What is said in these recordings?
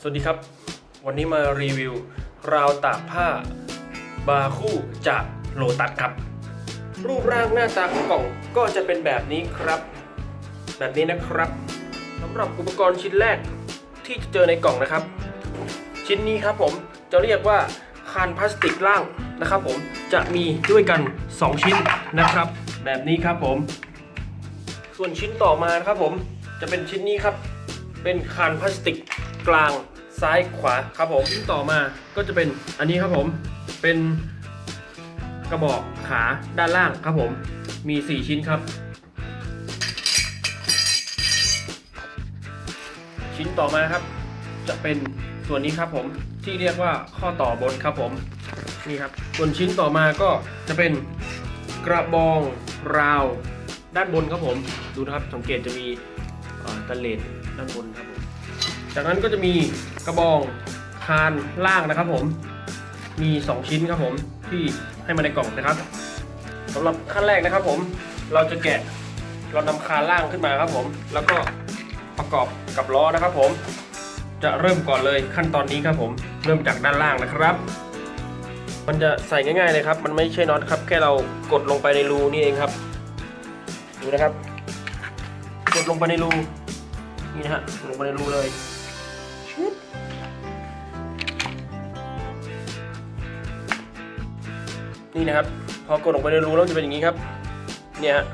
สวัสดีครับ วันนี้มารีวิว ราวตากผ้า บาคู่จากโลตัสครับ รูปร่างหน้าตาของกล่องก็จะเป็นแบบนี้ครับ แบบนี้นะครับสำหรับอุปกรณ์ชิ้นแรกที่จะเจอในกล่องนะครับ ชิ้นนี้ครับผมจะเรียกว่าคานพลาสติกล่างนะครับ ผมจะมีด้วยกัน 2 ชิ้นนะครับ แบบนี้ครับผม ส่วนชิ้นต่อมานะครับผมจะเป็นชิ้นนี้ครับ เป็นคานพลาสติก กลางซ้ายขวาครับผมชิ้นต่อมาก็จะเป็นอันนี้ครับผมเป็นกระบอกขาด้านล่างครับผมมี 4 ชิ้นครับ ชิ้นต่อมาครับ จะเป็นส่วนนี้ครับผมที่เรียกว่าข้อต่อบนครับผมนี่ครับส่วนชิ้นต่อมาก็จะเป็นกระบองราวด้านบนครับผม ดูนะครับสังเกตจะมีตะเลดด้านบนครับผม จากนั้นก็จะมีกระบองคานล่างนะครับ ผม มี 2 ชิ้นครับผมที่ให้มาในกล่องนะครับสำหรับขั้นแรกนะครับ ผมเราจะแกะเรานำคานล่างขึ้นมาครับ ผม แล้วก็ประกอบกับล้อนะครับ ผมจะเริ่มก่อนเลยขั้นตอนนี้ครับผม เริ่มจากด้านล่างนะครับ มันจะใส่ง่ายๆเลยครับ มันไม่ใช่น็อตครับ แค่เรากดลงไปในรูนี่เองครับดูนะครับ กดลงไปในรูนี่นะฮะลงไปในรูเลย นี่นะครับ พอกดลงไปในรูแล้วจะเป็นอย่างนี้ครับ เนี่ยฮะ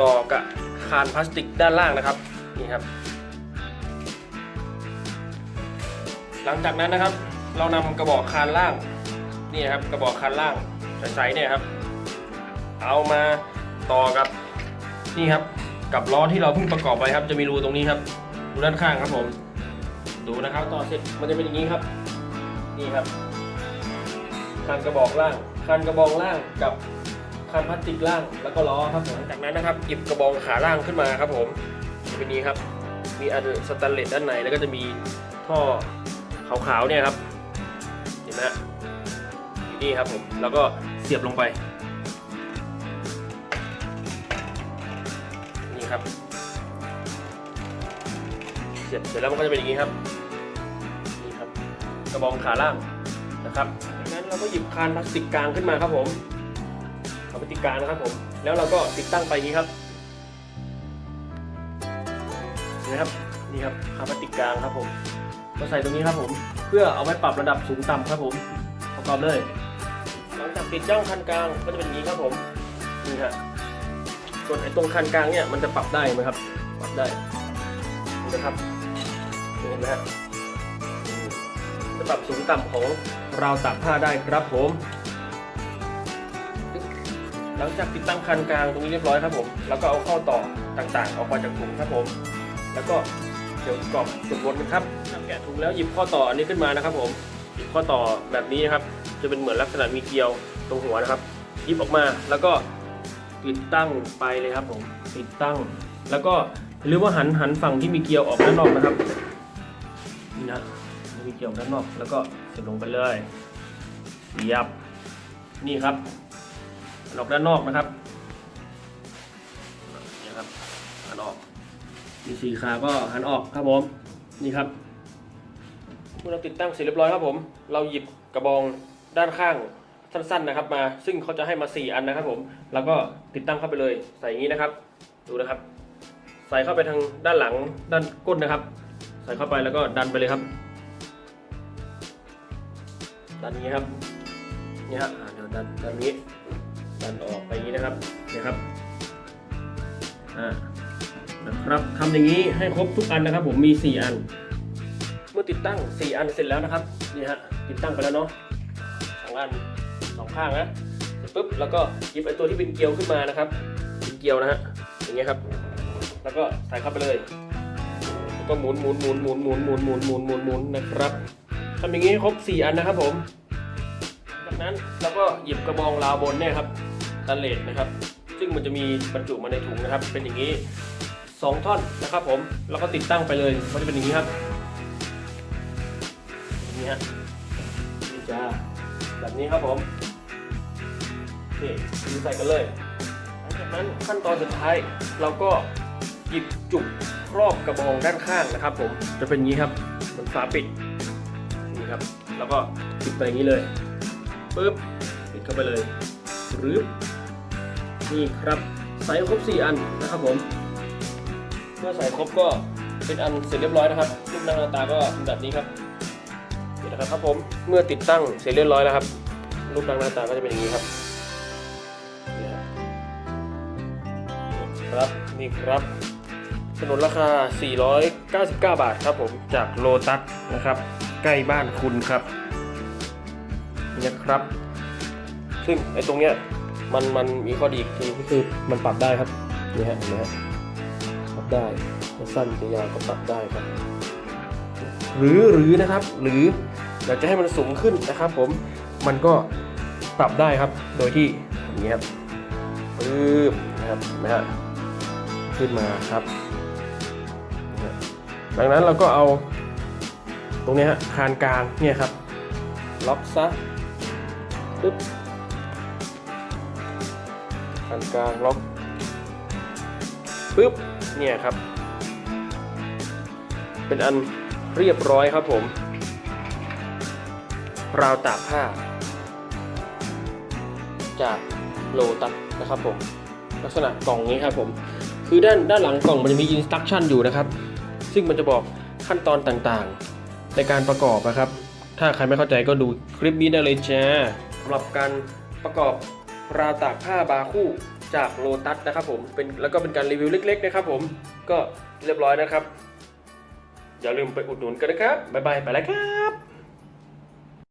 ต่อกับคานพลาสติกด้านล่างนะครับนี่ครับ หลังจากนั้นนะครับ เรานำกระบอกคานล่างนี่นะครับกระบอกคานล่างใสๆเนี่ยครับ เอามาต่อกับนี่ครับ กับล้อที่เราเพิ่งประกอบไปครับ จะมีรูตรงนี้ครับรูด้านข้างครับผม ดูนะครับ ต่อเสร็จมันจะเป็นอย่างนี้ครับ นี่ครับ คานกระบอกล่างคานกระบอกล่างกับคานพลาสติกล่างแล้วก็ล้อครับผมจากนั้นนะครับหยิบกระบอกขาล่างขึ้นมาครับผมจะเป็นนี้ครับมีอันสแตนเลสด้านในแล้วก็จะมีท่อขาวๆเนี่ยครับเห็นไหมอยู่นี่ครับผมแล้วก็เสียบลงไปนี่ครับ เสร็จเสร็จแล้วมันก็จะเป็นอย่างนี้ครับนี่ครับ กระบองขาล่าง นะครับจากนั้นเราก็หยิบคานพลาสติกกลางขึ้นมาครับผมเอาไปติดกลางนะครับผม แล้วเราก็ติดตั้งไปนี้ครับเห็นะครับนี่ครับคานพลาสติกกลางครับผมก็ใส่ตรงนี้ครับผม เพื่อเอาไว้ปรับระดับสูงต่ำครับผมประกอบเลย หลังจากติดย่องคันกลางก็จะเป็นอย่างนี้ครับผมนี่ฮะส่วนไอ้ตรงคันกลางเนี่ยมันจะปรับได้ไหมครับ ปรับได้เห็นะครับเห็นไหมฮะอืมจะ ปรับสูงต่ำของราวตากผ้าได้ครับผม หลังจากติดตั้งคันกลางตรงนี้เรียบร้อยครับผม แล้วก็เอาข้อต่อต่างๆ ออกมาจากถุงครับผม แล้วก็เดี๋ยวกรอบจุดวนกันครับแกะถุงแล้วหยิบข้อต่ออันนี้ขึ้นมานะครับ ผม หยิบข้อต่อแบบนี้นะครับ จะเป็นเหมือนลักษณะมีเกลียวตรงหัวนะครับ หยิบออกมาแล้วก็ติดตั้งไปเลยครับผม ติดตั้ง แล้วก็หรือว่าหันหันฝั่งที่มีเกลียวออกด้านนอกนะครับ นี่นะ มีเกลียวด้านนอก แล้วก็เสียบลงไปเลยเสียบนี่ครับหันออกด้านนอกนะครับนี่ครับหันออกมีสีขาก็หันออกครับผมนี่ครับเมื่อเราติดตั้งเสร็จเรียบร้อยครับผม เราหยิบกระบองด้านข้างสั้นๆนะครับมา ซึ่งเขาจะให้มา 4 อันนะครับผม แล้วก็ติดตั้งเข้าไปเลย ใส่อย่างนี้นะครับ ดูนะครับ ใส่เข้าไปทางด้านหลังด้านก้นนะครับ ใส่เข้าไปแล้วก็ดันไปเลยครับ ดันอย่างนี้ครับนี่ฮะเดี๋ยวดันดันนี้ ดันออกไปนี้นะครับเนี่ยครับอ่านะครับทำอย่างนี้ให้ครบทุกอันนะครับ ผมมี 4 อัน เมื่อติดตั้ง 4 อันเสร็จแล้วนะครับนี่ฮะติดตั้งไปแล้วเนาะสองอันสองข้างนะเสร็จปุ๊บแล้วก็หยิบไอ้ตัวที่เป็นเกลียวขึ้นมานะครับเป็นเกลียวนะฮะอย่างเงี้ยครับ แล้วก็ใส่เข้าไปเลยแล้วก็หมุนหมุนหมุนหมุนหมุนหมุนหมุนหมุนหมุนนะครับำอย่างนี้ครบ 4 อันนะครับผม จากนั้นเราก็หยิบกระบองราวบนเนี่ยครับตันเลดนะครับ ซึ่งมันจะมีบรรจุมาในถุงนะครับ เป็นอย่างนี้ 2 ท่อนนะครับผม แล้วก็ติดตั้งไปเลยมันจะเป็นอย่างนี้ครับนี้ฮะนี่จ้าแบบนี้ครับผมโอเคดูใส่กันเลยหลังจากนั้นขั้นตอนสุดท้ายเราก็หยิบจุกครอบกระบองด้านข้างนะครับ ผมจะเป็นอย่างนี้ครับบนฝาปิด ครับ แล้วก็ปิดไปอย่างนี้เลยปึ๊บปิดเข้าไปเลยหรือนี่ครับใส่ครบ 4 อันนะครับผม เมื่อใส่ครบก็เป็นอันเสร็จเรียบร้อยนะครับรูปหน้าตาก็เป็นแบบนี้ครับนี่นะครับครับผมเมื่อติดตั้งเสร็จเรียบร้อยแล้วครับ รูปร่างหน้าตาก็จะเป็นอย่างนี้ครับครับนี่ครับสนุนราคา 499 บาทครับผมจากโลตัสนะครับ ใกล้บ้านคุณครับนี่นะครับ ซึ่งไอ้ตรงเนี้ยมันมันมีข้อดีอีกทีก็คือมันปรับได้ครับนี่ฮะเห็นไหมฮะปรับได้จะสั้นจะยาวก็ปรับได้ครับ หรือหรือนะครับ หรืออยากจะให้มันสูงขึ้นนะครับ ผมมันก็ปรับได้ครับ โดยที่อย่างนี้ครับปึ๊บนะครับนไหมฮะขึ้นมาครับ ดังนั้นเราก็เอา ตรงนี้ฮะคานกลางเนี่ยครับ ล็อกซะปึ๊บคานกลางล็อกปึ๊บเนี่ยครับ เป็นอันเรียบร้อยครับผม ราวตากผ้า จากโลตัสนะครับผม ลักษณะกล่องนี้ครับผม คือด้านด้านหลังกล่องมันจะมีอินสตั c ชั่นอยู่นะครับ ซึ่งมันจะบอกขั้นตอนต่างๆ ในการประกอบนะครับ ถ้าใครไม่เข้าใจก็ดูคลิปนี้ได้เลยจ้าสำหรับการประกอบราวตากผ้าบาร์คู่จากโลตัสนะครับผมเป็นแล้วก็เป็นการรีวิวเล็ก ๆ นะครับผมก็เรียบร้อยนะครับ อย่าลืมไปอุดหนุนกันนะครับบ๊ายบายไปแล้วครับ